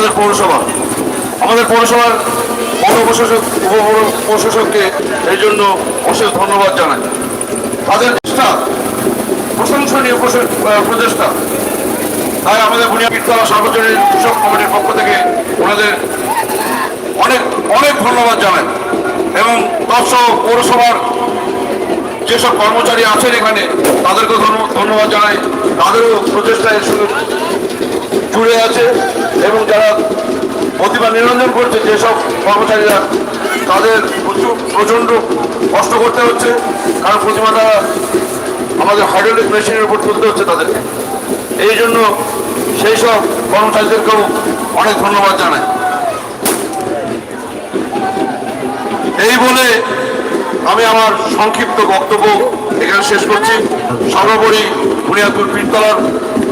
আমাদের পৌরসভা। আমাদের পৌরসভার পৌর প্রশাসক উপপৌর প্রশাসককে এই জন্য অশেষ ধন্যবাদ জানাই। তাদের চেষ্টা, প্রশংসনীয় প্রচেষ্টা। তাই আমাদের বুনিয়াদতলা সার্বজনীন কৃষক কমিটির পক্ষ থেকে ওনাদের অনেক অনেক ধন্যবাদ জানাই। এবং তৎসহ পৌরসভার যেসব কর্মচারী আছেন এখানে, তাদেরকেও ধন্য- ধন্যবাদ জানাই। তাদেরও প্রচেষ্টায় এর জুড়ে আছে এবং যারা প্রতিভা নিরঞ্জন করছে, যেসব কর্মচারীরা তাদের প্রচুর প্রচণ্ড কষ্ট করতে হচ্ছে, কারণ প্রতিমাটা আমাদের হাইড্রোলিক মেশিনের উপর তুলতে হচ্ছে তাদেরকে। এই জন্য সেই সব কর্মচারীদেরকেও অনেক ধন্যবাদ জানাই। এই বলে আমি আমার সংক্ষিপ্ত বক্তব্য এখানে শেষ করছি। সর্বোপরি বুনিয়াদপুর পীরতলার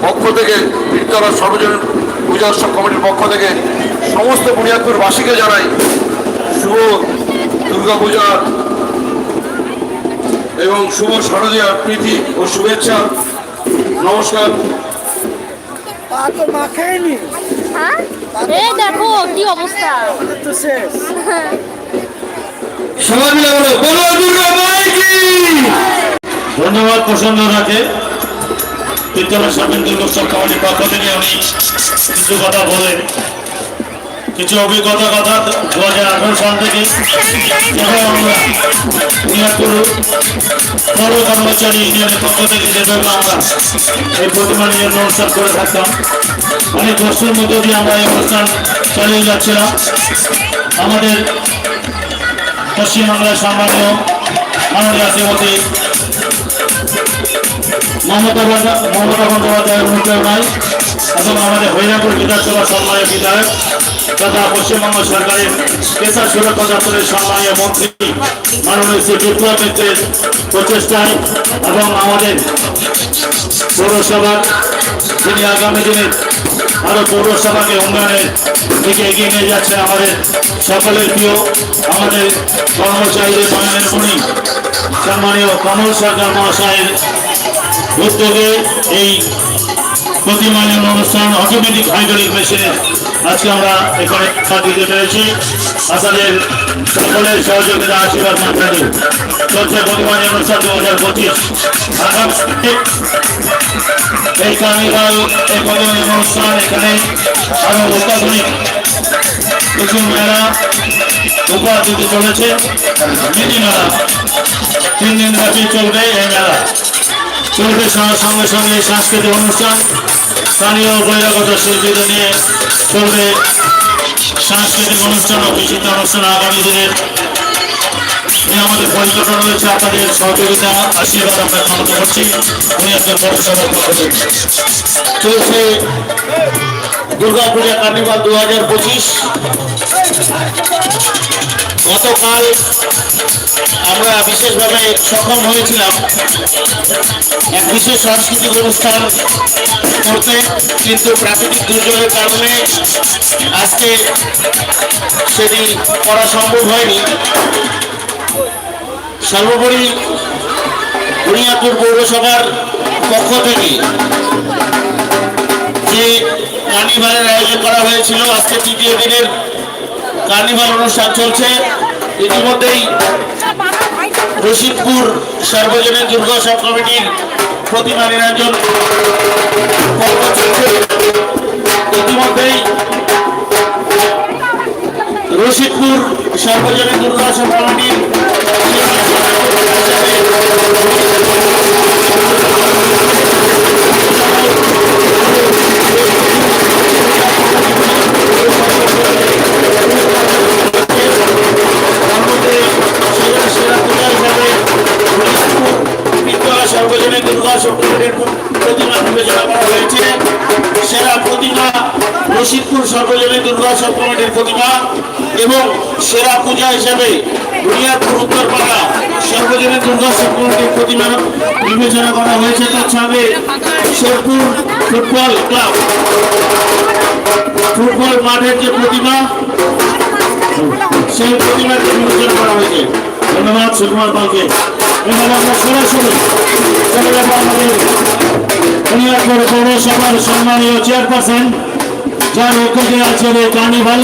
পক্ষ থেকে পীরতলার সর্বজনীন পূজা উৎসব কমিটির পক্ষ থেকে সমস্ত বুনিয়াদপুরবাসীকে জানাই শুভ দুর্গা পূজার এবং শুভ শারদীয়ার প্রীতি ও শুভেচ্ছা। নমস্কার। হ্যাঁ? এই দেখো কি অবস্থা? আমাদের তো সবাই মিলে বলো বলো দুর্গা ধন্যবাদ প্রসন্ন রাখে কীর্তনের স্বামীন দুর্গোৎসব কমিটির পক্ষ থেকে উনি কিছু কথা বলেন কিছু অভিজ্ঞতা কথা দু হাজার আঠারো সাল থেকে আমরা মিয়াপুর পৌর কর্মচারী ইউনিয়নের পক্ষ থেকে যেভাবে আমরা এই প্রতিমা নিয়ে অনুষ্ঠান করে থাকতাম, অনেক কষ্টের মধ্য দিয়ে আমরা এই অনুষ্ঠান চালিয়ে যাচ্ছিলাম। আমাদের পশ্চিমবাংলার সম্মানীয় মাননীয় শ্রীমতী মমতা মমতা বন্দ্যোপাধ্যায়ের নাই এবং আমাদের হরিরামপুর বিধানসভা সম্মানীয় বিধায়ক তথা পশ্চিমবঙ্গ সরকারের পেশা সুরক্ষা দপ্তরের সম্মানীয় মন্ত্রী, মাননীয় শ্রী বিপ্লব মিত্রের প্রচেষ্টায় এবং আমাদের পৌরসভার যিনি আগামী দিনে আরও পৌরসভাকে উন্নয়নের দিকে এগিয়ে নিয়ে যাচ্ছে আমাদের সকলের প্রিয়, আমাদের কর্মচারীদের মাননীয় সম্মানীয় কমল সরকার মহাশয়ের উদ্যোগে এই প্রতিমানীয় অনুষ্ঠান অটোমেটিক হাইড্রোলিক মেশিনে আজকে আমরা এখানে দিতে পেরেছি। আপনাদের সকলের সহযোগিতা, আশীর্বাদ মাত্রাতে চলছে প্রতিমানীয় অনুষ্ঠান দু হাজার পঁচিশ এই কার্নিভাল এই প্রতিমানীয় অনুষ্ঠান, এখানে আরও অত্যাধুনিক কিছু মেলা উপহার দিতে চলেছে। মিনি মেলা। তিন দিন ব্যাপী চলবে এই মেলা। চলবে সঙ্গে সঙ্গে সাংস্কৃতিক অনুষ্ঠান। স্থানীয় বহিরাগত শিল্পীদের নিয়ে চলবে সাংস্কৃতিক অনুষ্ঠান ও বিচিত অনুষ্ঠান আগামী দিনের আমাদের পরিকল্পনা রয়েছে। আপনাদের সহযোগিতা, আশীর্বাদ আমরা কামনা করছি। উনি পক্ষ থেকে। চলছে দুর্গা পূজা কার্নিভাল দু হাজার পঁচিশ। গতকাল আমরা বিশেষভাবে সক্ষম হয়েছিলাম। এক বিশেষ সাংস্কৃতিক অনুষ্ঠান করতে, কিন্তু প্রাকৃতিক দুর্যোগের কারণে আজকে সেটি করা সম্ভব হয়নি। সর্বোপরি বুনিয়াদপুর পৌরসভার পক্ষ থেকে যে কার্নিভালের আয়োজন করা হয়েছিল। আজকে তৃতীয় দিনের কার্নিভাল অনুষ্ঠান চলছে। ইতিমধ্যেই রশিদপুর সার্বজনীন দুর্গোৎসব কমিটির প্রতিমা নিরঞ্জন ইতিমধ্যেই রশিদপুর সার্বজনীন দুর্গোৎসব কমিটির সার্বজনীন দুর্গোৎসব প্রতিমা বিবেচনা করা হয়েছে। সেরা প্রতিমা রশিদপুর করা হয়েছে। Sherpur football club. ফুটবল মাঠের যে প্রতিমা, সেই প্রতিমাকে বিবেচনা করা হয়েছে। ধন্যবাদ, সুকুমার পালকে। এবার আমরা সরাসরি চলে যাব আমাদের বুনিয়াদপুর পৌরসভার সম্মানীয় চেয়ারপারসন যার উদ্যোগে আজকের এই কার্নিভাল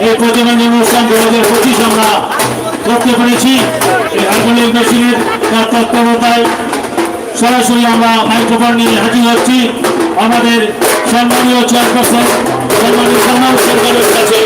এই প্রতিবন্ধী অনুষ্ঠান দু হাজার পঁচিশ আমরা করতে পেরেছি হাইড্রোলিক মেশিনের তার তত্ত্বাবধায় সরাসরি আমরা মাইক্রোফোন নিয়ে হাজির হচ্ছি আমাদের সম্মানীয় চেয়ারপারসন সম্মানীয় সম্মান সরকারের কাছে